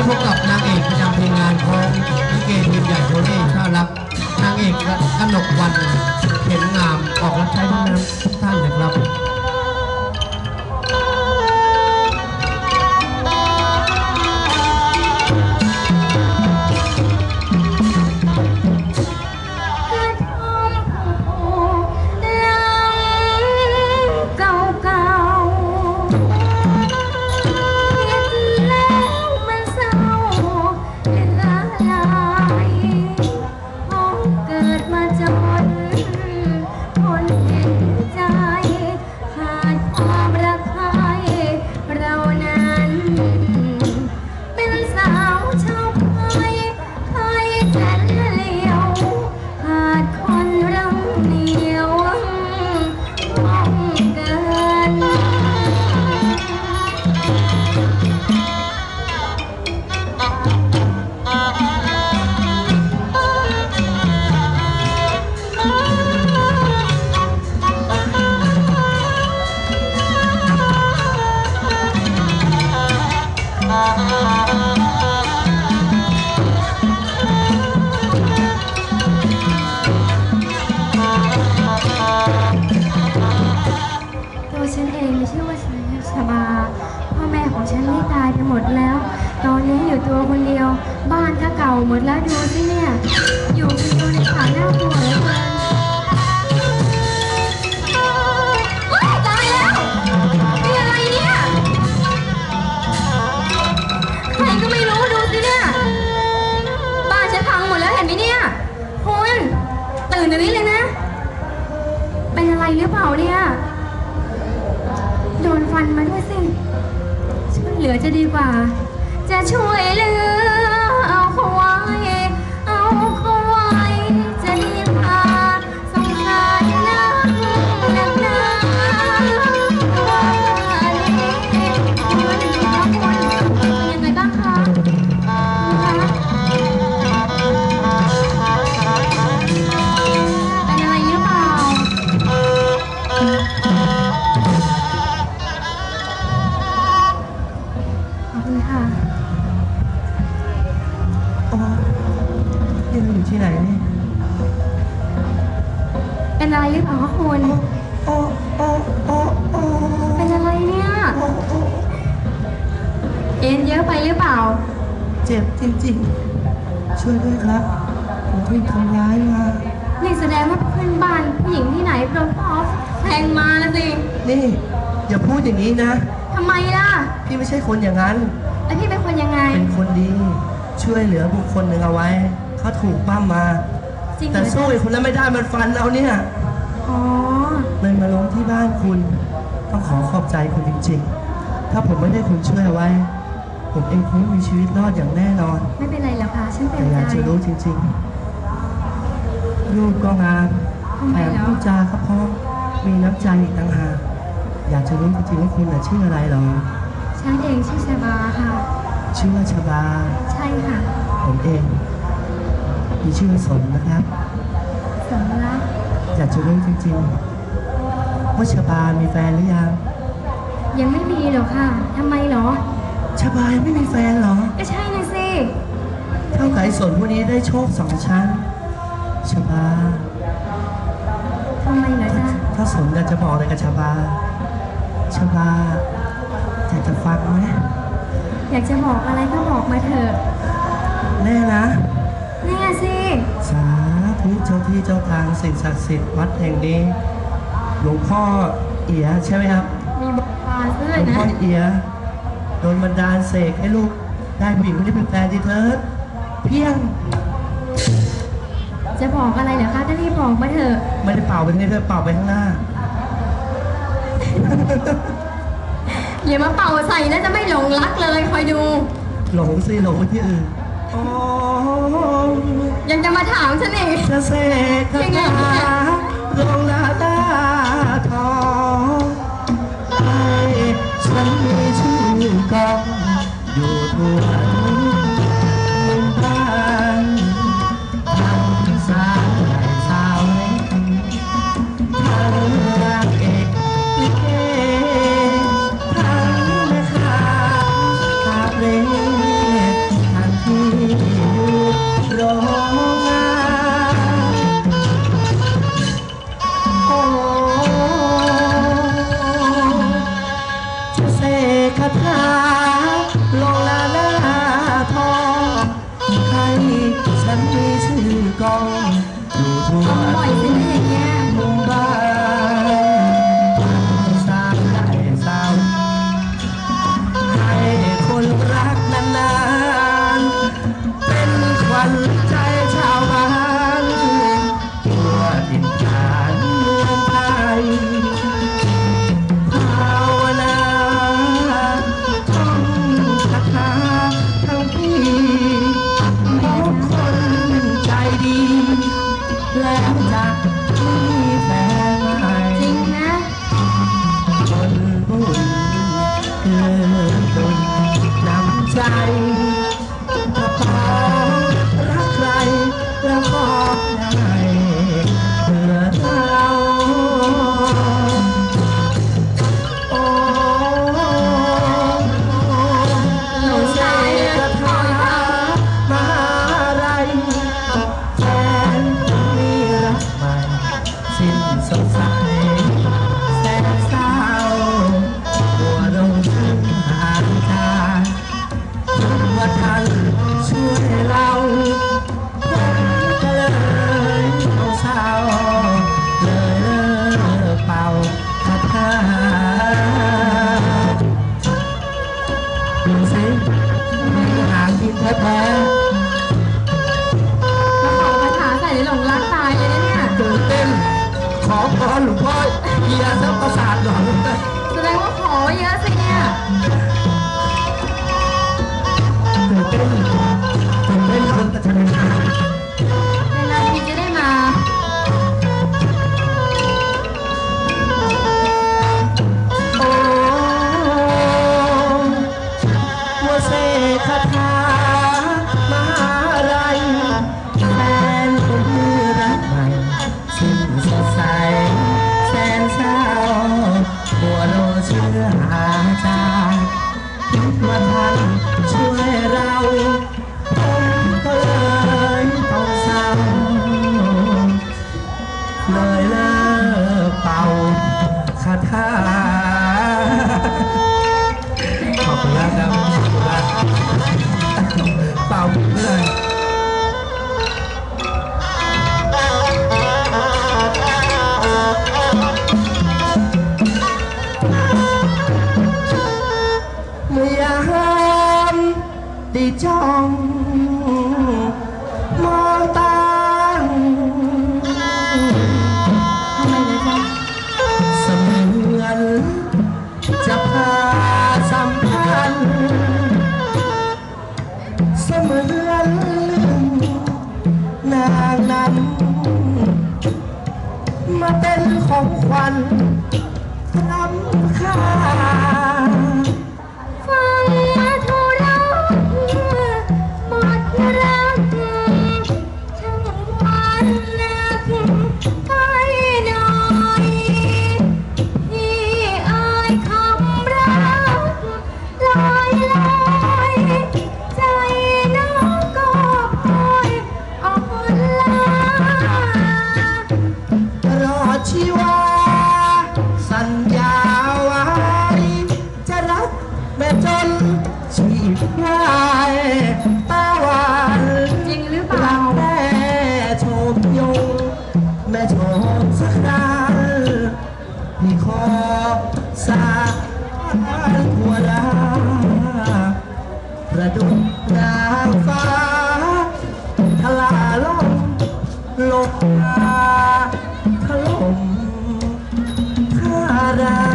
้พบกับนางเอกประจำทีมงานขอพี่เกทีมใหญ่โคเร่ต้อนรับนางเอกกนกวันเข็นงามออกรับใช้ทุกท่านนะครับ ตัวฉันเองมีชื่อว่าฉันชบาพ่อแม่ของฉันที่ตายไปหมดแล้ว ตอนนี้อยู่ตัวคนเดียว บ้านก็เก่าหมดแล้วดูสิเนี่ย อยู่คน หรือเปล่าเนี่ย โดนฟันมาด้วยสิ ช่วยเหลือจะดีกว่า จะช่วยเหลือเอาเขาไว้เอา คุณค่ะอ๋อนี่เราอยู่ที่ไหนนี่เป็นอะไรหรือเปล่าคะคุณโอ้โอ้โอ้โอ้เป็นอะไรเนี่ยเอ็นเยอะไปหรือเปล่า เจ็บจริงๆ ช่วยด้วยครับ ผมถูกทำร้ายมา นี่แสดงว่าเพื่อนบ้านผู้หญิงที่ไหนโดนพ่อแทงมาละสิ นี่ อย่าพูดอย่างนี้นะ ทำไมล่ะ พี่ไม่ใช่คนอย่างนั้น แล้วพี่เป็นคนยังไง เป็นคนดี ช่วยเหลือบุคคลหนึ่งเอาไว้ เขาถูกปั้มมา จริงเหรแต่อสู้อีกคนนั้นไม่ได้มันฟันเอาเนี่ยอ๋อเลยมาลงที่บ้านคุณ ต้องขอขอบใจคุณจริงๆ ถ้าผมไม่ได้คุณช่วยเอาไว้ ผมเองคงไม่มีชีวิตรอดอย่างแน่นอน ไม่เป็นไรหรอกค่ะฉันเต็แต่มอยากใจจะรู้จริงๆรูปก็งามทำไมแถมเหรอพูดจาก็เพราะมีน้ำใจอีกต่างหากอยากจะรู้จริงๆว่าคุณน่ะชื่ออะไรเหรอ ฉันเองชื่อชบาค่ะ ชื่อว่าชบา ใช่ค่ะผมเอง มีชื่อว่าสนนะครับ สมรักอยากจะรู้จริงๆ ว่าชบา มีแฟนหรือยัง ยังไม่มีหรอกค่ะทำไมหรอ ชบายังไม่มีแฟนเหรอ ก็ใช่นะสิ เท่ากับไอ้สนพวกนี้ได้โชคสองชั้น ชบา ทำไมเหรอจ๊ะ ถ้าสนอยากจะบอกอะไรกับชบา ชบาอยากจะฟังไหมอยากจะบอกอะไรก็บอกมาเถอะแน่นะแน่สิสาธุเจ้าที่เจ้าทางสิ่งศักดิ์สิทธิ์วัดแห่งนี้ หลวงพ่อเอียใช่ไหมครับ มีบทบาทด้หวลยวงนะพ่อเอียโดนบันดาลเสกให้ลูกได้ผู้หญิงคนนี้เป็นแฟนทีเถิดเพียงจะบอกอะไรเหรอคะก็รีบบอกมาเถอะไม่ได้เป่าไปที่นี่ด้วยเป่าไปข้างหน้า อย่ามาเป่าใส่นะจะไม่หลงรักเลยคอยดู หลงสิหลงไปที่อื่นอ๋อยังจะมาถามฉันอีกจะเสกคาถาลงหน้า vẫn tuy sự con dù thua อพรหลวงพ่อเฮียเส้นประสาทหน่อยแสดงว่าขอเยอะสิเนี่ยตื่เต้นเต้นคนตะชนะ Oh. ของขวัญล้ำค่า ลงมาถล่มข้ารา